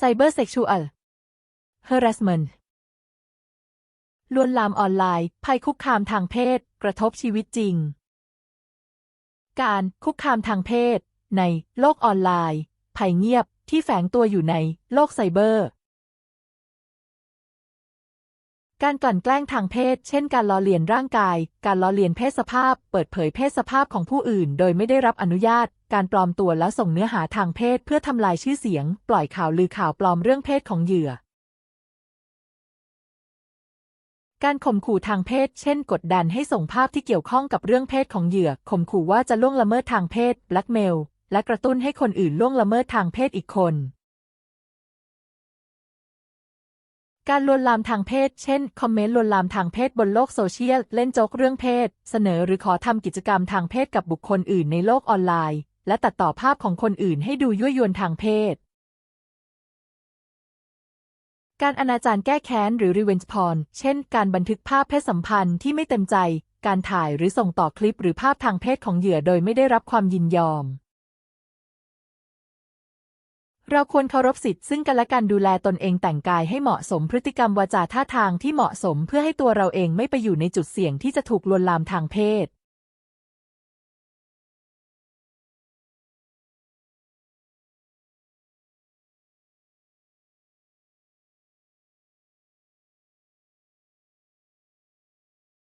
Cyber Sexual Harassment ลวนลามออนไลน์ ภัยคุกคามทางเพศ กระทบชีวิตจริง การคุกคามทางเพศ ในโลกออนไลน์ ภัยเงียบที่แฝงตัวอยู่ในโลกไซเบอร์ การกลั่นแกล้งทางเพศ เช่น การล้อเลียนร่างกาย การล้อเลียนเพศสภาพ เปิดเผยเพศสภาพของผู้อื่น โดยไม่ได้รับอนุญาต การปลอมตัวแล้วส่งเนื้อหาทางเพศเพื่อทำลายชื่อเสียง ปล่อยข่าวลือข่าวปลอมเรื่องเพศของเหยื่อ การข่มขู่ทางเพศ เช่น กดดันให้ส่งภาพที่เกี่ยวข้องกับเรื่องเพศของเหยื่อ ข่มขู่ว่าจะล่วงละเมิดทางเพศแบล็กเมลและกระตุ้นให้คนอื่นล่วงละเมิดทางเพศอีกคน การลวนลามทางเพศ เช่น คอมเมนต์ลวนลามทางเพศบนโลกโซเชียล เล่นโจกเรื่องเพศ เสนอหรือขอทำกิจกรรมทางเพศกับบุคคลอื่นในโลกออนไลน์ และตัดต่อภาพของคนอื่นให้ดูยั่วยวนทางเพศ การอนาจารแก้แค้น หรือ revenge porn เช่น การบันทึกภาพเพศสัมพันธ์ที่ไม่เต็มใจ การถ่ายหรือส่งต่อคลิปหรือภาพทางเพศของเหยื่อโดยไม่ได้รับความยินยอม เราควรเคารพสิทธิ์ซึ่งกันและกันดูแลตนเองแต่งกายให้เหมาะสมพฤติกรรมวาจาท่าทางที่เหมาะสมเพื่อให้ตัวเราเองไม่ไปอยู่ในจุดเสี่ยงที่จะถูกลวนลามทางเพศ